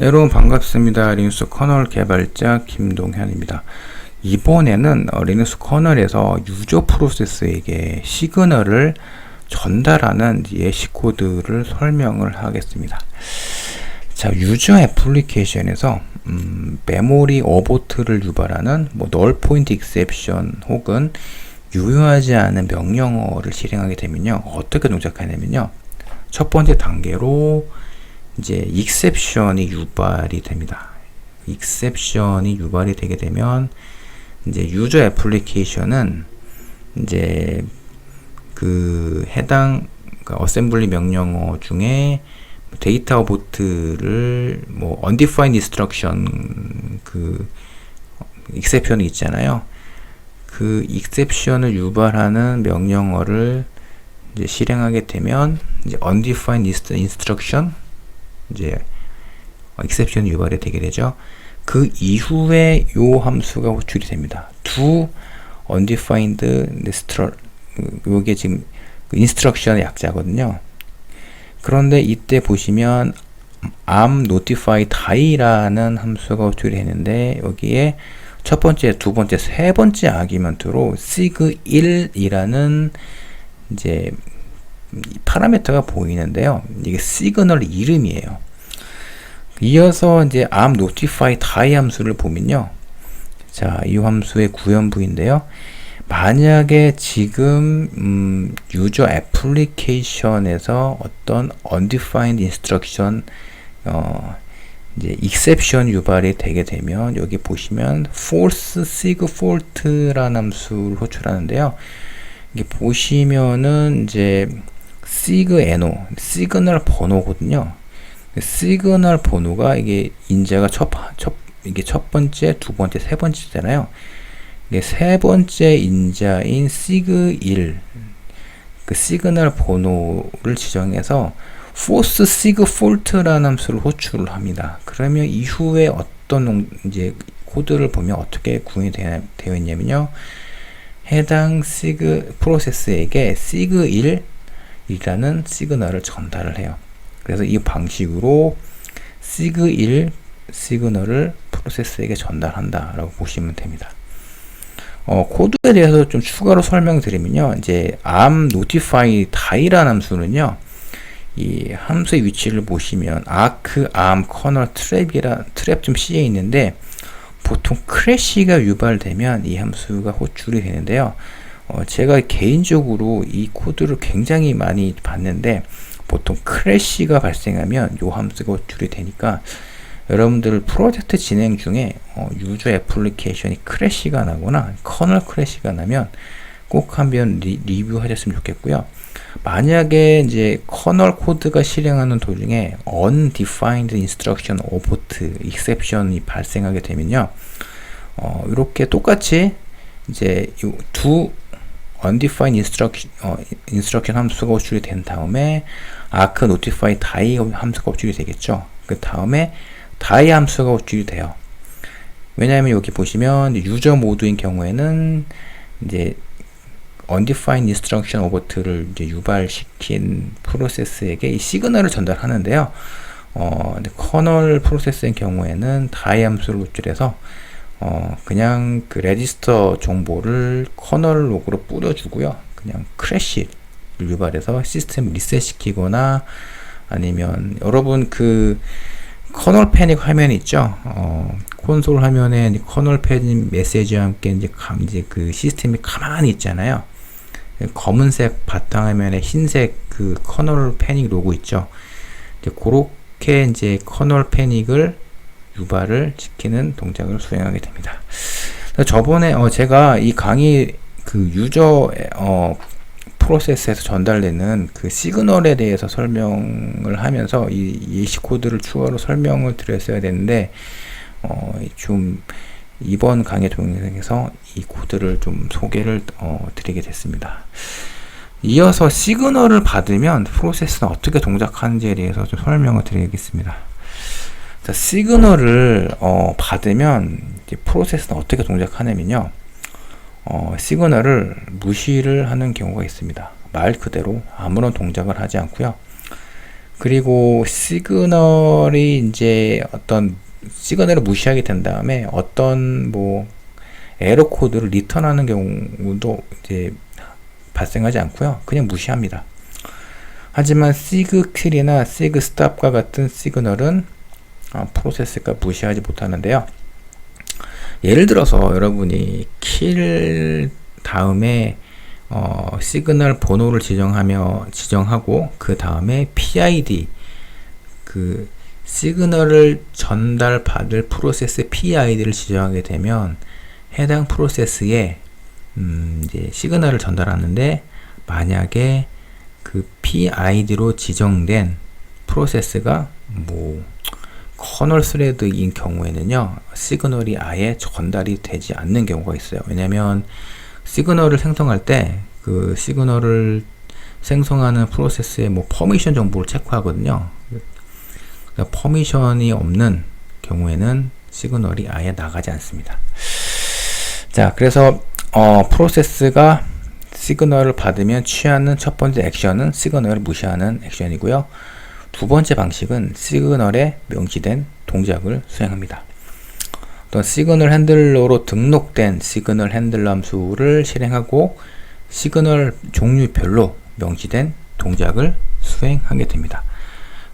네, 여러분 반갑습니다. 리눅스 커널 개발자 김동현입니다. 이번에는 어, 리눅스 커널에서 유저 프로세스에게 시그널을 전달하는 예시 코드를 설명을 하겠습니다. 자, 유저 애플리케이션에서 음, 메모리 어보트를 유발하는 뭐 null point exception 혹은 유효하지 않은 명령어를 실행하게 되면요. 어떻게 동작하냐면요. 첫 번째 단계로 이제 exception이 유발이 됩니다. exception이 유발이 되게 되면 이제 유저 애플리케이션은 이제 그 해당 그 어셈블리 명령어 중에 데이터 오보트를 뭐 undefined instruction 그 exception이 있잖아요. 그 exception을 유발하는 명령어를 이제 실행하게 되면 이제 undefined instruction 이제 exception 유발이 되게 되죠. 그 이후에 요 함수가 호출이 됩니다. do undefined instru 요게 지금 instruction의 약자거든요. 그런데 이때 보시면 am notify die라는 함수가 호출이 되는데 여기에 첫 번째, 두 번째, 세 번째 아기먼트로 sig1이라는 이제 파라미터가 보이는데요. 이게 시그널 이름이에요. 이어서 이제 am notify 함수를 보면요. 자, 이 함수의 구현부인데요. 만약에 지금 음, 유저 애플리케이션에서 어떤 undefined instruction 어, 이제 exception 유발이 되게 되면 여기 보시면 false sig fault라는 함수를 호출하는데요. 이게 보시면은 이제 no 시그널 번호거든요. 시그널 번호가 이게 인자가 첫, 첫 이게 첫 번째, 두 번째, 세 번째잖아요. 이게 세 번째 인자인 sig1 그 시그널 번호를 지정해서 force sig fault라는 함수를 호출을 합니다. 그러면 이후에 어떤 이제 코드를 보면 어떻게 구현이 되어 있냐면요. 해당 sig 프로세스에게 sig1 이라는 시그널을 전달을 해요. 그래서 이 방식으로 sig1 시그널을 프로세스에게 전달한다라고 보시면 됩니다. 어, 코드에 대해서 좀 추가로 설명드리면요. 이제 am notify die라는 함수는요. 이 함수의 위치를 보시면 arc arm kernel trap이라 trap 좀 C에 있는데 보통 크래시가 유발되면 이 함수가 호출이 되는데요. 어, 제가 개인적으로 이 코드를 굉장히 많이 봤는데 보통 크래시가 발생하면 이 함수가 호출이 되니까 여러분들 프로젝트 진행 중에 어, 유저 애플리케이션이 크래시가 나거나 커널 크래시가 나면 꼭 한번 리, 리뷰하셨으면 좋겠고요. 만약에 이제 커널 코드가 실행하는 도중에 undefined instruction abort exception이 발생하게 되면요. 어, 이렇게 똑같이 이제 두 undefined instruction, 어, instruction 함수가 호출이 된 다음에 arc notify die 함수가 호출이 되겠죠. 그 다음에 die 함수가 호출이 돼요. 왜냐하면 여기 보시면 유저 모드인 경우에는 이제 undefined instruction obert를 이제 유발시킨 프로세스에게 이 시그널을 전달하는데요. 어, 커널 프로세스인 경우에는 die 함수를 호출해서 어, 그냥 그 레지스터 정보를 커널 로그로 뿌려주고요. 그냥 크래시를 유발해서 시스템 리셋 시키거나 아니면 여러분 그 커널 패닉 화면 있죠? 어, 콘솔 화면에 커널 패닉 메시지와 함께 이제, 감, 이제 그 시스템이 가만히 있잖아요. 검은색 바탕화면에 흰색 그 커널 패닉 로고 있죠. 이제 그렇게 이제 커널 패닉을 유발을 시키는 동작을 수행하게 됩니다. 저번에 어 제가 이 강의 그 유저 어 프로세스에서 전달되는 그 시그널에 대해서 설명을 하면서 이 예시 코드를 추가로 설명을 드렸어야 되는데 어좀 이번 강의 동영상에서 이 코드를 좀 소개를 어, 드리게 됐습니다. 이어서 시그널을 받으면 프로세스는 어떻게 동작하는지에 대해서 좀 설명을 드리겠습니다. 자, 시그널을 어, 받으면 프로세스는 어떻게 동작하냐면요. 어, 시그널을 무시를 하는 경우가 있습니다. 말 그대로 아무런 동작을 하지 않고요. 그리고 시그널이 이제 어떤 시그널을 무시하게 된 다음에 어떤 뭐 에러 코드를 리턴하는 경우도 이제 발생하지 않고요. 그냥 무시합니다. 하지만 시그 킬이나 시그 스탑과 같은 시그널은 어, 프로세스가 무시하지 못하는데요. 예를 들어서 여러분이 킬 다음에 어, 시그널 번호를 지정하며 지정하고 그 다음에 PID 그 시그널을 전달받을 프로세스 PID를 지정하게 되면 해당 프로세스에 음, 이제 시그널을 전달하는데 만약에 그 PID로 지정된 프로세스가 뭐 커널 스레드인 경우에는요 시그널이 아예 전달이 되지 않는 경우가 있어요. 왜냐면 시그널을 생성할 때 그 시그널을 생성하는 프로세스의 뭐 퍼미션 정보를 체크하거든요. 그러니까 퍼미션이 없는 경우에는 시그널이 아예 나가지 않습니다. 자 그래서 어, 프로세스가 시그널을 받으면 취하는 첫 번째 액션은 시그널을 무시하는 액션이고요. 두 번째 방식은 시그널에 명시된 동작을 수행합니다. 또 시그널 핸들러로 등록된 시그널 핸들러 함수를 실행하고 시그널 종류별로 명시된 동작을 수행하게 됩니다.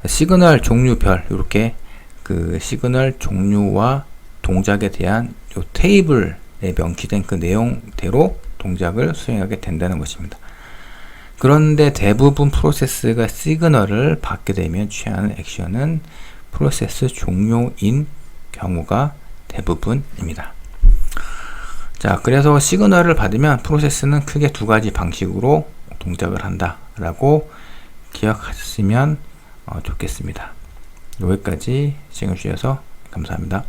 시그널 종류별 이렇게 그 시그널 종류와 동작에 대한 요 테이블에 명시된 그 내용대로 동작을 수행하게 된다는 것입니다. 그런데 대부분 프로세스가 시그널을 받게 되면 취하는 액션은 프로세스 종료인 경우가 대부분입니다. 자, 그래서 시그널을 받으면 프로세스는 크게 두 가지 방식으로 동작을 한다라고 기억하시면 어, 좋겠습니다. 여기까지 시청해 주셔서 감사합니다.